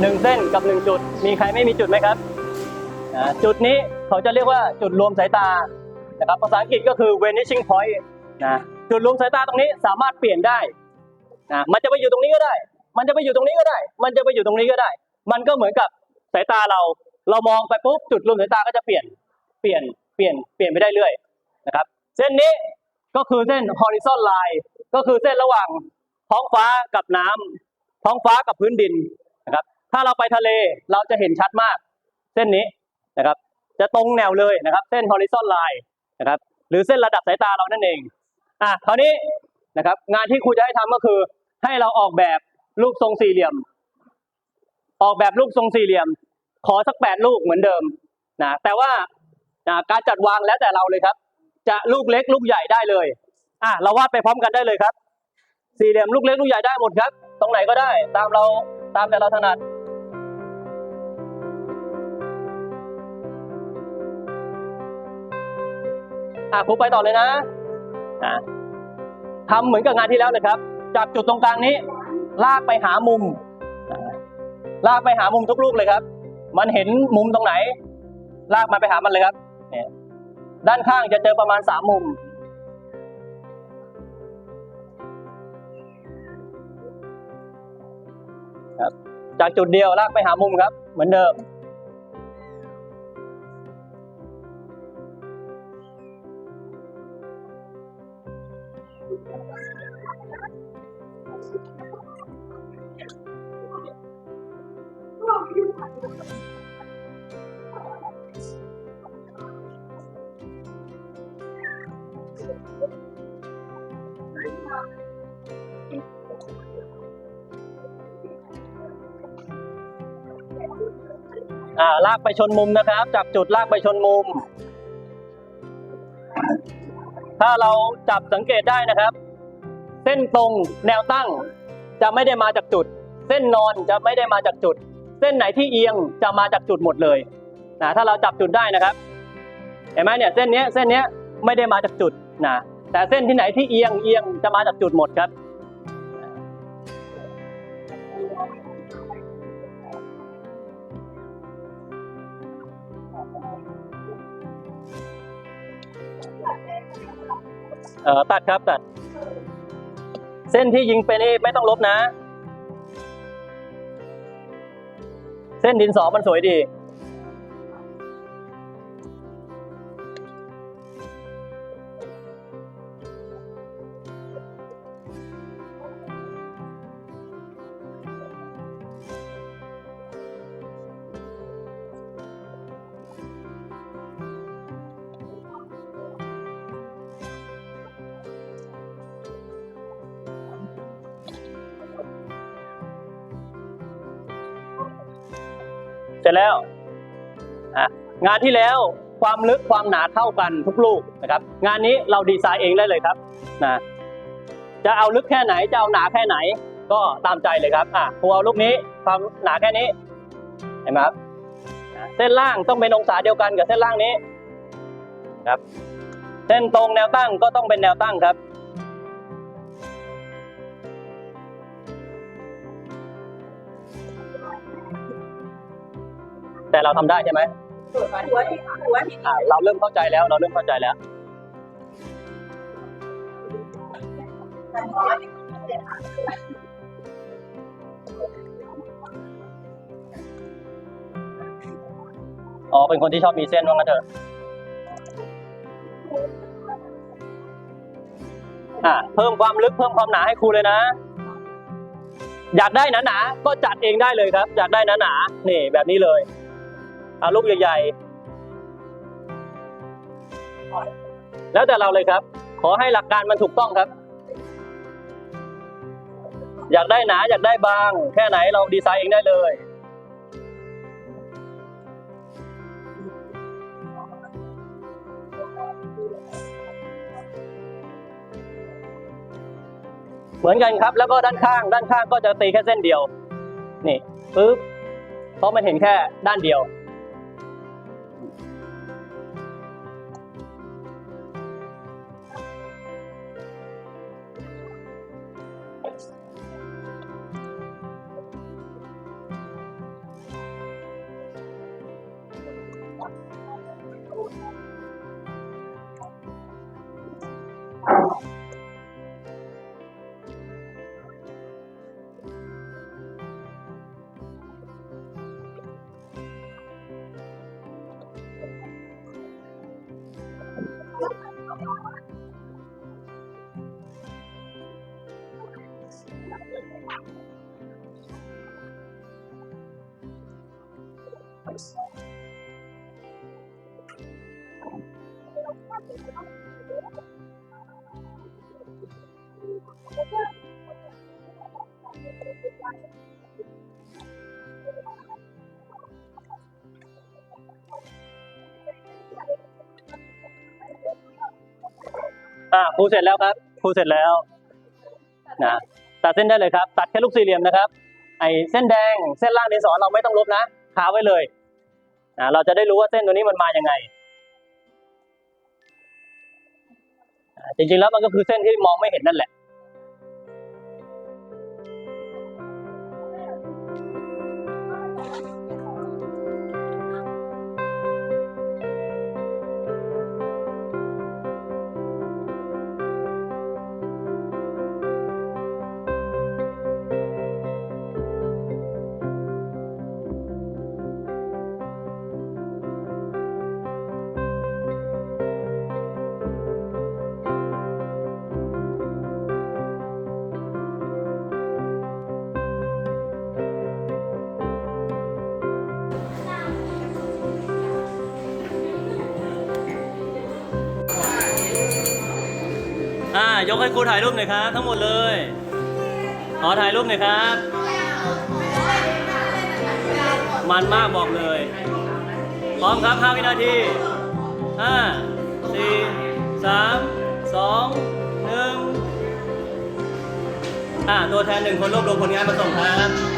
หนึ่งเส้นกับหนึ่งจุด มีใครไม่มีจุดไหมครับ จุดนี้เขาจะเรียกว่าจุดรวมสายตานะครับภาษาอังกฤษก็คือ vanishing point นะจุดรวมสายตาตรงนี้สามารถเปลี่ยนได้นะมันจะไปอยู่ตรงนี้ก็ได้ มันจะไปอยู่ตรงนี้ก็ได้ มันจะไปอยู่ตรงนี้ก็ได้ มันก็เหมือนกับสายตาเรา เรามองไปปุ๊บจุดรวมสายตาก็จะเปลี่ยน เปลี่ยน เปลี่ยน เปลี่ยนไปได้เรื่อยนะครับ เส้นนี้ก็คือเส้น horizon line ก็คือเส้นระหว่างท้องฟ้ากับน้ำท้องฟ้ากับพื้นดิน ถ้าเราไปทะเลเราจะเห็นชัดมาก เส้นนี้นะครับ จะตรงแนวเลยนะครับ เส้น horizon line นะครับ หรือเส้นระดับสายตาเรานั่นเองอะคราวนี้นะครับ งานที่ครูจะให้ทำก็คือ ให้เราออกแบบรูปทรงสี่เหลี่ยม ออกแบบรูปทรงสี่เหลี่ยม ขอสักแปดลูกเหมือนเดิมนะแต่ว่าอ่าการจัดวางแล้วแต่เราเลยครับ จะลูกเล็กลูกใหญ่ได้เลยอะเราวาดไปพร้อมกันได้เลยครับ สี่เหลี่ยมลูกเล็กลูกใหญ่ได้หมดครับ ตรงไหนก็ได้ ตามเราตามแต่เราถนัด อะครูไปต่อเลยนะอะทำเหมือนกับงานที่แล้วเลยครับ จากจุดตรงกลางนี้ ลากไปหามุมอะลากไปหามุมทุกลูกเลยครับ มันเห็นมุมตรงไหน ลากมันไปหามันเลยครับเนี่ยด้านข้างจะเจอประมาณสามมุม ครับ จากจุดเดียวลากไปหามุมครับ เหมือนเดิม อ่าลากไปชนมุมนะครับ จากจุดลากไปชนมุม ถ้าเราจับสังเกตได้นะครับ เส้นตรงแนวตั้งจะไม่ได้มาจากจุด เส้นนอนจะไม่ได้มาจากจุด เส้นไหนที่เอียงจะมาจากจุดหมดเลยนะถ้าเราจับจุดได้นะครับเห็นไหมเนี่ยเส้นเนี้ยเส้นเนี้ยไม่ได้มาจากจุดนะแต่เส้นที่ไหนที่เอียงเอียงจะมาจากจุดหมดครับ เออตัดครับตัด เส้นที่ยิงไปนี่ไม่ต้องลบนะ เส้นดินสอมันสวยดี เสร็จแล้วงานที่แล้วความลึกความหนาเท่ากันทุกลูกนะครับ งานนี้เราดีไซน์เองได้เลยครับนะจะเอาลึกแค่ไหนจะเอาหนาแค่ไหน ก็ตามใจเลยครับอะครูเอาลูกนี้ความหนาแค่นี้เห็นไหมครับอะเส้นล่างต้องเป็นองศาเดียวกันกับเส้นล่างนี้ครับ เส้นตรงแนวตั้งก็ต้องเป็นแนวตั้งครับ แต่เราทำได้ใช่ไหมหัวที่หัวที่อ่าเราเริ่มเข้าใจแล้ว เราเริ่มเข้าใจแล้วอ๋อเป็นคนที่ชอบมีเส้นว่างั้นเถอะอ่าเพิ่มความลึกเพิ่มความหนาให้ครูเลยนะ อยากได้หนาๆก็จัดเองได้เลยครับ อยากได้หนาๆนี่แบบนี้เลย เอาลูกใหญ่ๆ แล้วแต่เราเลยครับ ขอให้หลักการมันถูกต้องครับ อยากได้หนาอยากได้บาง แค่ไหนเราดีไซน์เองได้เลยเหมือนกันครับ แล้วก็ด้านข้าง ด้านข้างก็จะตีแค่เส้นเดียว นี่ปึ๊บเพราะมันเห็นแค่ด้านเดียว อ่าครูเสร็จแล้วครับครูเสร็จแล้วนะตัดเส้นได้เลยครับ ตัดแค่ลูกสี่เหลี่ยมนะครับ ไอ้เส้นแดงเส้นล่างดินสอเราไม่ต้องลบนะคาไว้เลยนะเราจะได้รู้ว่าเส้นตัวนี้มันมาอยังไง จริงๆแล้วมันก็คือเส้นที่มองไม่เห็นนั่นแหละ อ่ายกให้ครูถ่ายรูปหน่อยครับ ทั้งหมดเลย ขอถ่ายรูปหน่อยครับ มันมากบอกเลย พร้อมครับ 5 วินาที 5 4 3 2 1อ่าตัวแทนหนึ่งคนรวบรวมผลงานมาส่งครับ